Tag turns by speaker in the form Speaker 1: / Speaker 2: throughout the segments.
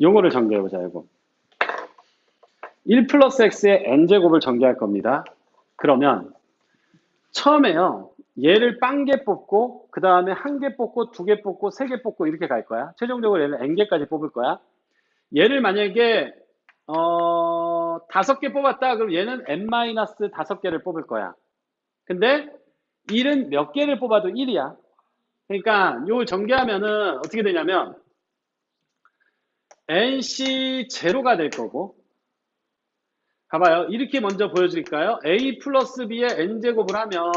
Speaker 1: 요거를 전개해보자, 요거. 1 플러스 x의 n제곱을 전개할 겁니다. 그러면 처음에요. 얘를 빵개 뽑고 그 다음에 한 개 뽑고 두 개 뽑고 세 개 뽑고 이렇게 갈 거야. 최종적으로 얘는 n개까지 뽑을 거야. 얘를 만약에 어 다섯 개 뽑았다 그럼 얘는 n 마이너스 다섯 개를 뽑을 거야. 근데 1은 몇 개를 뽑아도 1이야. 그러니까 요 전개하면은 어떻게 되냐면 nc 제로가 될 거고 봐봐요. 이렇게 먼저 보여드릴까요? a 플러스 b의 n제곱을 하면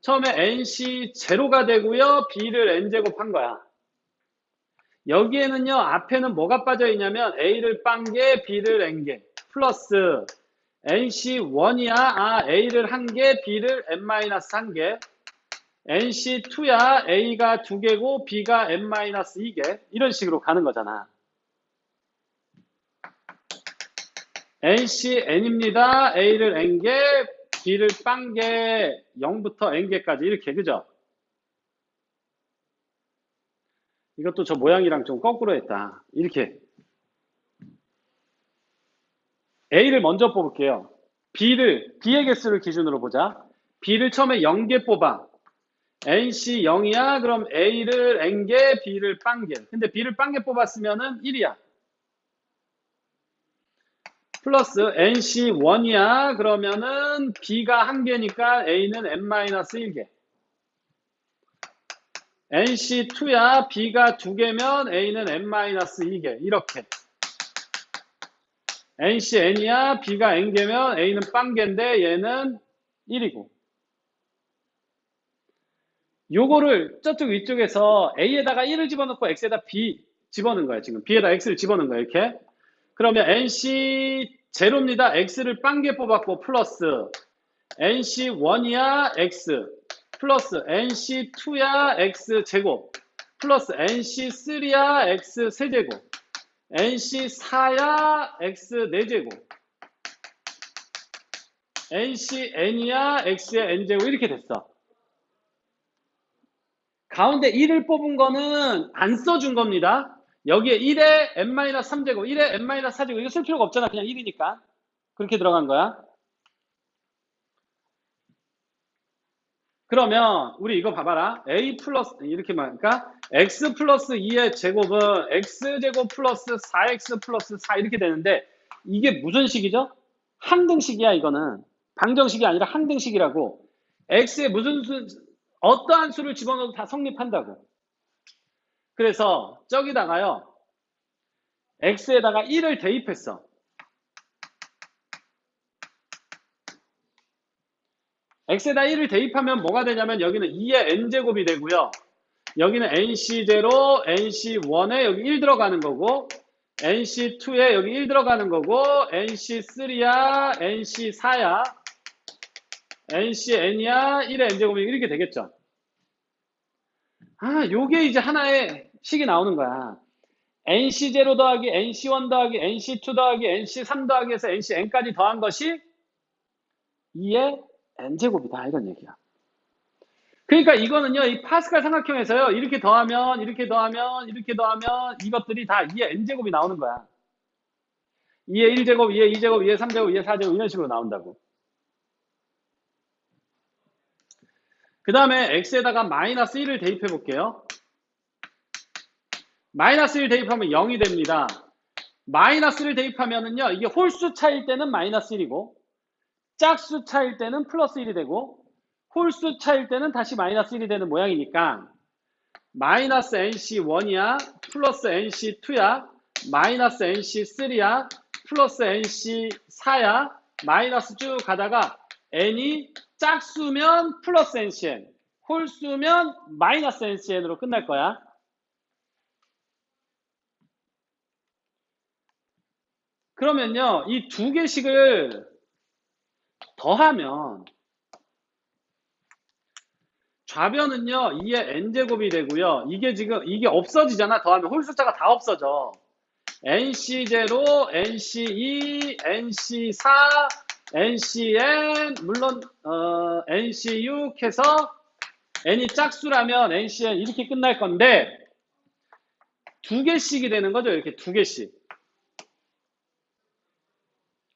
Speaker 1: 처음에 nc 제로가 되고요. b를 n제곱 한 거야. 여기에는요. 앞에는 뭐가 빠져 있냐면 a를 빵개, b를 n개 플러스 nc1이야. 아, a를 한 개, b를 n-한 개. nc2야. a가 두 개고 b가 n-2개. 이런 식으로 가는 거잖아. Nc n입니다. a를 n개, b를 빵개, 0부터 n개까지 이렇게 그죠? 이것도 저 모양이랑 좀 거꾸로 했다. 이렇게 a를 먼저 뽑을게요. b를 b의 개수를 기준으로 보자. b를 처음에 0개 뽑아. nc 0이야. 그럼 a를 n개, b를 빵개. 근데 b를 빵개 뽑았으면은 1이야. 플러스 nc1이야. 그러면은 b가 한 개니까 a는 n-1개. nc2야. b가 두 개면 a는 n-2개. 이렇게. ncn이야. b가 n개면 a는 빵개인데 얘는 1이고. 요거를 저쪽 위쪽에서 a에다가 1을 집어넣고 x에다 b 집어넣은 거야. 지금 b에다 x를 집어넣은 거야. 이렇게. 그러면 nc 제로입니다. x를 빵개 뽑았고 플러스 nc1이야 x 플러스 nc2야 x 제곱 플러스 nc3야 x 세제곱 nc4야 x 4제곱 ncn이야 x의 n제곱 이렇게 됐어. 가운데 1을 뽑은 거는 안 써준 겁니다. 여기에 1에 n-3제곱, 1에 n-4제곱 이거 쓸 필요가 없잖아. 그냥 1이니까. 그렇게 들어간 거야. 그러면 우리 이거 봐봐라. a 플러스 이렇게 말하니까 x 플러스 2의 제곱은 x제곱 플러스 4x 플러스 4 이렇게 되는데 이게 무슨 식이죠? 항등식이야 이거는. 방정식이 아니라 항등식이라고. x에 무슨 수, 어떠한 수를 집어넣어도 다 성립한다고. 그래서 저기다가요. x에다가 1을 대입했어. x에다 1을 대입하면 뭐가 되냐면 여기는 2의 n제곱이 되고요. 여기는 nc0, nc1에 여기 1 들어가는 거고 nc2에 여기 1 들어가는 거고 nc3야, nc4야, ncn이야, 1의 n제곱이 이렇게 되겠죠. 아, 요게 이제 하나의 식이 나오는 거야. nc0 더하기 nc1 더하기 nc2 더하기 nc3 더하기 해서 ncn까지 더한 것이 2의 n제곱이다 이런 얘기야. 그러니까 이거는요 이 파스칼 삼각형에서요 이렇게 더하면 이렇게 더하면 이렇게 더하면 이것들이 다 2의 n제곱이 나오는 거야. 2의 1제곱, 2의 2제곱, 2의 3제곱, 2의 4제곱 이런 식으로 나온다고. 그 다음에 x에다가 마이너스 1을 대입해 볼게요. 마이너스 1 대입하면 0이 됩니다. 마이너스를 대입하면은요 이게 홀수 차일 때는 마이너스 1이고 짝수 차일 때는 플러스 1이 되고 홀수 차일 때는 다시 마이너스 1이 되는 모양이니까 마이너스 nc1이야 플러스 nc2야 마이너스 nc3야 플러스 nc4야 마이너스 쭉 가다가 n이 짝수면 플러스 ncn 홀수면 마이너스 ncn으로 끝날 거야 그러면요 이 두 개씩을 더하면 좌변은요 2의 n제곱이 되고요 이게 지금 이게 없어지잖아 더하면 홀수자가 다 없어져 nc0 nc2 nc4 ncn 물론 어, nc6 해서 n이 짝수라면 ncn 이렇게 끝날 건데 두 개씩이 되는 거죠. 이렇게 두 개씩.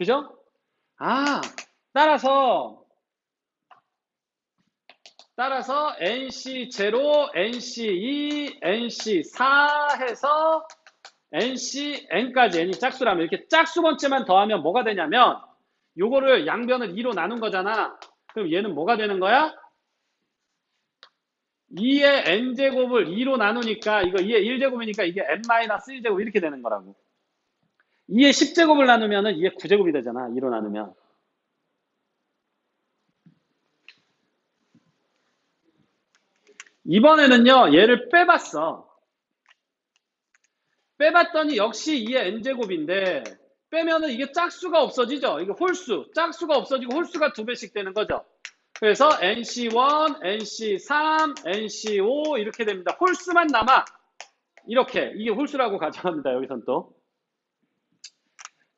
Speaker 1: 그죠? 아, 따라서 따라서 NC0, NC2, NC4 해서 NCN까지 n이 짝수라면 이렇게 짝수 번째만 더하면 뭐가 되냐면 요거를 양변을 2로 나눈 거잖아. 그럼 얘는 뭐가 되는 거야? 2의 n제곱을 2로 나누니까 이거 2의 1제곱이니까 이게 n-1제곱 이렇게 되는 거라고. 2의 10제곱을 나누면 은 2의 9제곱이 되잖아. 2로 나누면. 이번에는요, 얘를 빼봤어. 빼봤더니 역시 2의 n제곱인데, 빼면은 이게 짝수가 없어지죠? 이게 홀수. 짝수가 없어지고 홀수가 두 배씩 되는 거죠. 그래서 NC1, NC3, NC5 이렇게 됩니다. 홀수만 남아. 이렇게. 이게 홀수라고 가정합니다. 여기선 또.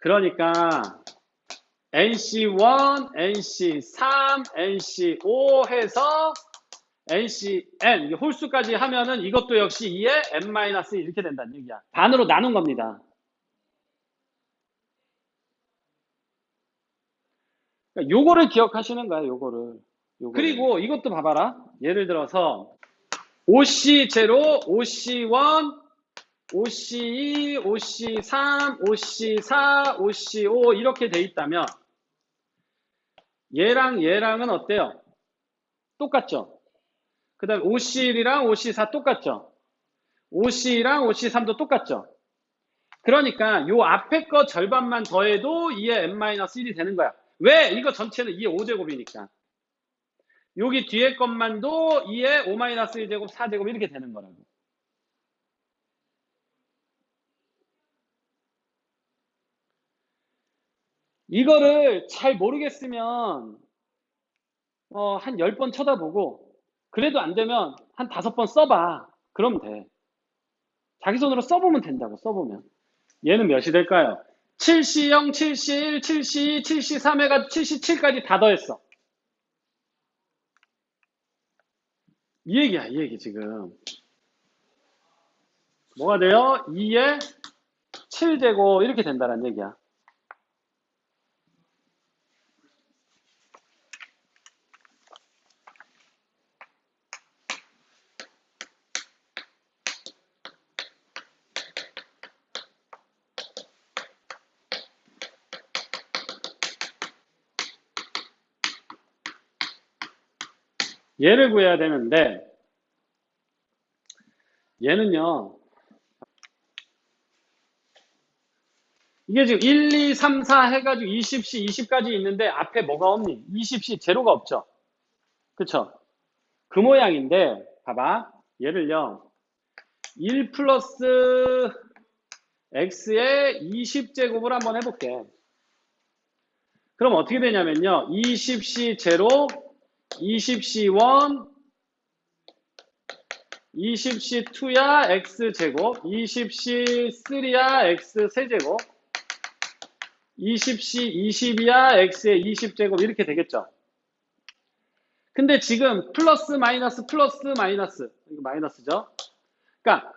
Speaker 1: 그러니까 NC1, NC3, NC5 해서 NCN 홀수까지 하면은 이것도 역시 2의 N-1 이렇게 된다는 얘기야. 반으로 나눈 겁니다. 그러니까 요거를 기억하시는 거야, 요거를. 요거를. 그리고 이것도 봐봐라. 예를 들어서 OC0, OC1, OC2, OC3, OC4, OC5 이렇게 돼 있다면 얘랑 얘랑은 어때요? 똑같죠? 그 다음에 OC1이랑 OC4 똑같죠? OC랑 OC3도 똑같죠? 그러니까 요 앞에 거 절반만 더해도 2의 n-1이 되는 거야. 왜? 이거 전체는 2의 5제곱이니까. 여기 뒤에 것만도 2의 5-1제곱, 4제곱 이렇게 되는 거라고. 이거를 잘 모르겠으면 어, 한 10번 쳐다보고 그래도 안 되면 한 5번 써봐. 그러면 돼. 자기 손으로 써보면 된다고 써보면. 얘는 몇이 될까요? 7C0, 7C1, 7C2, 7C3 해가 7C7까지 다 더했어. 이 얘기야, 이 얘기 지금. 뭐가 돼요? 2에 7되고 이렇게 된다는 얘기야. 얘를 구해야 되는데 얘는요 이게 지금 1, 2, 3, 4 해가지고 20시, 20까지 있는데 앞에 뭐가 없니? 20시 제로가 없죠. 그쵸? 그 모양인데 봐봐 얘를요 1 플러스 x의 20제곱을 한번 해볼게. 그럼 어떻게 되냐면요 20시 제로 20C1, 20C2야 X제곱, 20C3야 X 세제곱, 20C 20이야 X의 20제곱 이렇게 되겠죠. 근데 지금 플러스 마이너스 플러스 마이너스 이거 마이너스죠. 그러니까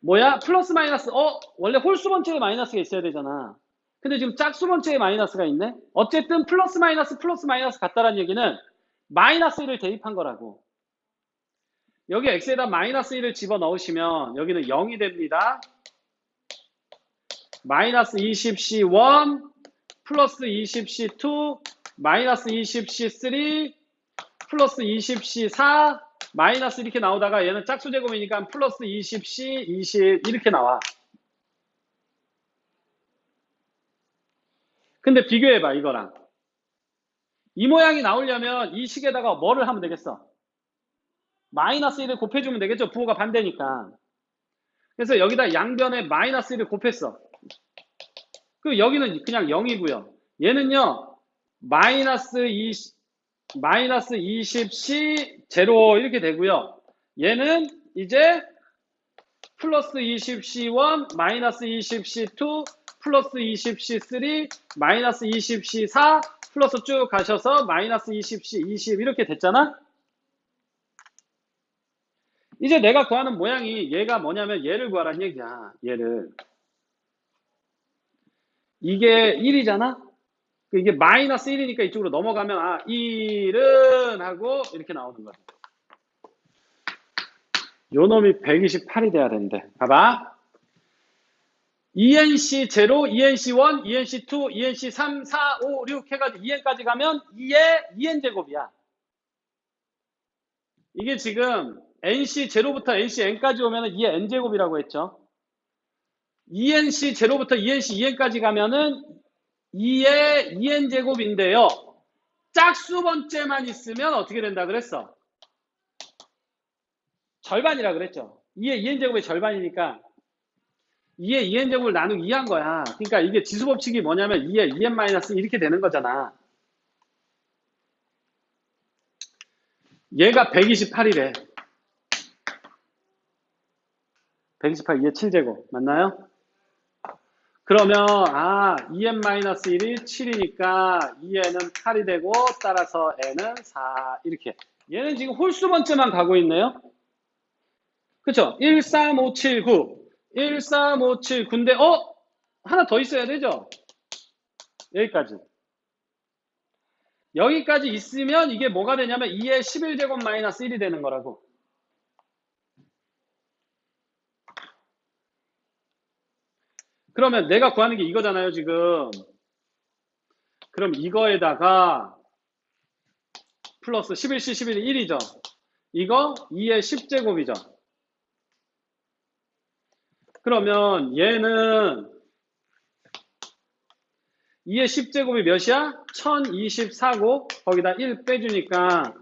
Speaker 1: 뭐야 플러스 마이너스 어 원래 홀수 번째에 마이너스가 있어야 되잖아. 근데 지금 짝수 번째에 마이너스가 있네. 어쨌든 플러스 마이너스 플러스 마이너스 같다라는 얘기는 마이너스 1을 대입한 거라고. 여기 x에다 마이너스 1을 집어 넣으시면 여기는 0이 됩니다. 마이너스 20c1 플러스 20c2 마이너스 20c3 플러스 20c4 마이너스 이렇게 나오다가 얘는 짝수 제곱이니까 플러스 20c 20 이렇게 나와. 근데 비교해봐 이거랑. 이 모양이 나오려면 이 식에다가 뭐를 하면 되겠어? 마이너스 1을 곱해주면 되겠죠? 부호가 반대니까. 그래서 여기다 양변에 마이너스 1을 곱했어. 그 여기는 그냥 0이고요. 얘는요. 마이너스 20, 마이너스 20C 제로 이렇게 되고요. 얘는 이제 플러스 20C1 마이너스 20C2 플러스 20C3 마이너스 20C4 플러스 쭉 가셔서 마이너스 20C, 20 이렇게 됐잖아? 이제 내가 구하는 모양이 얘가 뭐냐면 얘를 구하라는 얘기야. 얘를. 이게 1이잖아? 이게 마이너스 1이니까 이쪽으로 넘어가면 아 1은 하고 이렇게 나오는 거야. 요 놈이 128이 돼야 되는데. 봐봐. ENC 0, ENC 1, ENC 2, ENC 3, 4, 5, 6 해가지고 EN까지 가면 2의 2N 제곱이야. 이게 지금 NC 0부터 NC N까지 오면은 2의 N 제곱이라고 했죠. ENC 0부터 ENC EN까지 가면은 2의 2N 제곱인데요. 짝수 번째만 있으면 어떻게 된다 그랬어? 절반이라 그랬죠. 2의 2N 제곱의 절반이니까 2의 2N 제곱을 나누기 2한 거야. 그러니까 이게 지수 법칙이 뭐냐면 2의 2N 마이너스 이렇게 되는 거잖아. 얘가 128이래. 128, 2의 7제곱. 맞나요? 그러면 아 2n-1이 7이니까 2n은 8이 되고 따라서 n은 4 이렇게 얘는 지금 홀수 번째만 가고 있네요 그쵸 1, 3, 5, 7, 9 1, 3, 5, 7, 9인데 어? 하나 더 있어야 되죠 여기까지 여기까지 있으면 이게 뭐가 되냐면 2의 11제곱 마이너스 1이 되는 거라고 그러면 내가 구하는 게 이거잖아요, 지금. 그럼 이거에다가 플러스 11C, 11이 1이죠. 이거 2의 10제곱이죠. 그러면 얘는 2의 10제곱이 몇이야? 1024고 거기다 1 빼주니까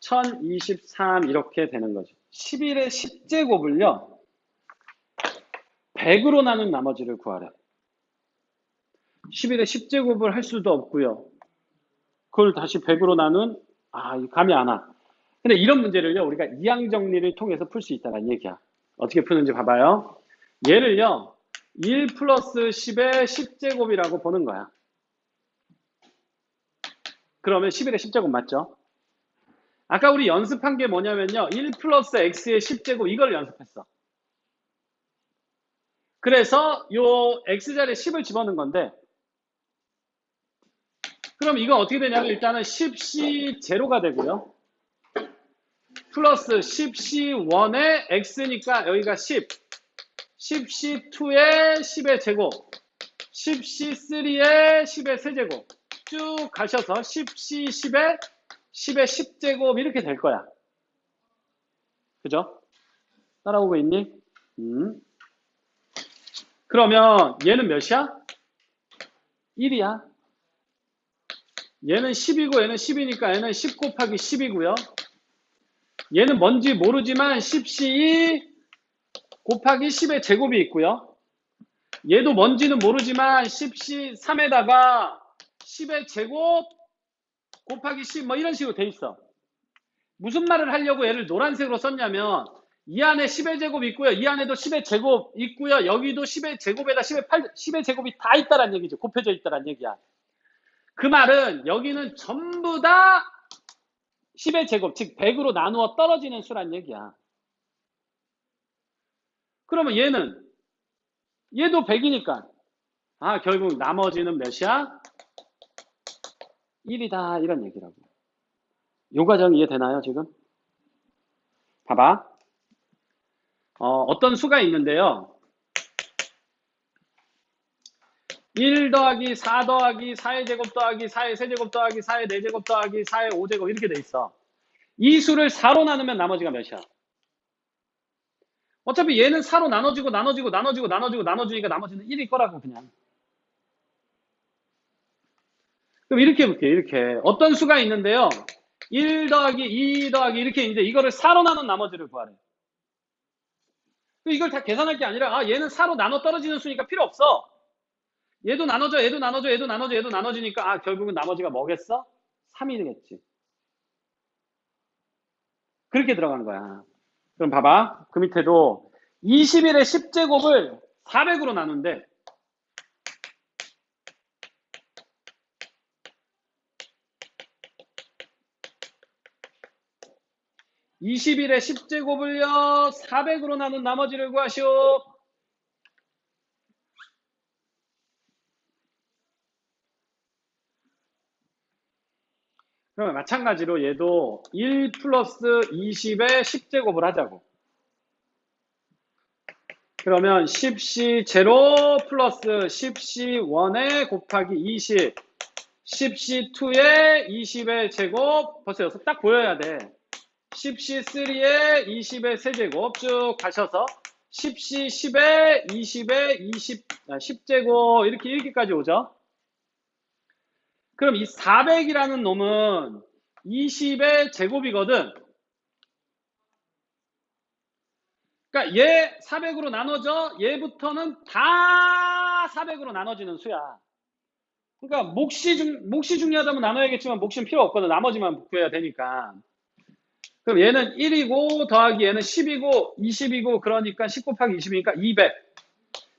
Speaker 1: 1023 이렇게 되는 거죠. 11의 10제곱을요. 100으로 나눈 나머지를 구하래. 11의 10제곱을 할 수도 없고요. 그걸 다시 100으로 나눈 아, 감이 안 와. 근데 이런 문제를요, 우리가 이항 정리를 통해서 풀 수 있다는 얘기야. 어떻게 푸는지 봐봐요. 얘를요, 1 플러스 10의 10제곱이라고 보는 거야. 그러면 11의 10제곱 맞죠? 아까 우리 연습한 게 뭐냐면요, 1 플러스 x의 10제곱 이걸 연습했어. 그래서 요 x자리에 10을 집어넣은 건데 그럼 이건 어떻게 되냐면 일단은 10c 제로가 되고요. 플러스 10c1의 x니까 여기가 10 10c2의 10의 제곱 10c3의 10의 세제곱 쭉 가셔서 10c 10의 10의 10제곱 이렇게 될 거야. 그죠? 따라오고 있니? 음. 그러면 얘는 몇이야? 1이야. 얘는 10이고 얘는 10이니까 얘는 10 곱하기 10이고요. 얘는 뭔지 모르지만 10c 곱하기 10의 제곱이 있고요. 얘도 뭔지는 모르지만 10c 3에다가 10의 제곱 곱하기 10 뭐 이런 식으로 돼 있어. 무슨 말을 하려고 얘를 노란색으로 썼냐면 이 안에 10의 제곱 있고요. 이 안에도 10의 제곱 있고요. 여기도 10의 제곱에다 10의 8, 10의 제곱이 다 있다란 얘기죠. 곱해져 있다란 얘기야. 그 말은 여기는 전부 다 10의 제곱, 즉 100으로 나누어 떨어지는 수란 얘기야. 그러면 얘는 얘도 100이니까 아 결국 나머지는 몇이야? 1이다 이런 얘기라고. 요 과정 이해되나요 지금? 봐봐. 어, 떤 수가 있는데요. 1 더하기 4 더하기 4의 제곱 더하기 4의 세제곱 더하기 4의 4제곱 더하기 4의 5제곱 이렇게 돼 있어. 이 수를 4로 나누면 나머지가 몇이야? 어차피 얘는 4로 나눠지고 나눠지고 나눠지고 나눠지고 나눠지니까 나머지는 1일 거라고 그냥. 그럼 이렇게 해볼게요. 이렇게. 어떤 수가 있는데요. 1 더하기 2 더하기 이렇게 이제 이거를 4로 나눈 나머지를 구하래. 이걸 다 계산할 게 아니라 아 얘는 4로 나눠 떨어지는 수니까 필요 없어. 얘도 나눠져, 얘도 나눠져, 얘도 나눠져, 얘도 나눠지니까 아 결국은 나머지가 뭐겠어? 3이 되겠지. 그렇게 들어간 거야. 그럼 봐봐. 그 밑에도 21의 10제곱을 400으로 나눈데 2 21의 10제곱을요 400으로 나눈 나머지를 구하시오. 그러면 마찬가지로 얘도 1 플러스 20의 10제곱을 하자고. 그러면 10C 제로 플러스 10C 1에 곱하기 20 10C 2에 20의 제곱 벌써 여기서 딱 보여야 돼. 10C 3에 20의 세제곱 쭉 가셔서 10C 10에 20의 20 아, 10제곱 이렇게 1기까지 오죠. 그럼 이 400이라는 놈은 20의 제곱이거든. 그러니까 얘 400으로 나눠져 얘부터는 다 400으로 나눠지는 수야. 그러니까 몫이 중 몫이 중요하다면 나눠야겠지만 몫은 필요 없거든. 나머지만 구해야 되니까. 그럼 얘는 1이고 더하기 얘는 10이고 20이고 그러니까 10 곱하기 20이니까 200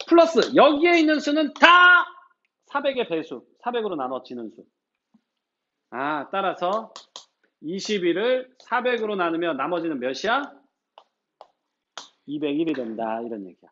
Speaker 1: 플러스 여기에 있는 수는 다 400의 배수 400으로 나눠지는 수. 아 따라서 21을 400으로 나누면 나머지는 몇이야? 201이 된다 이런 얘기야.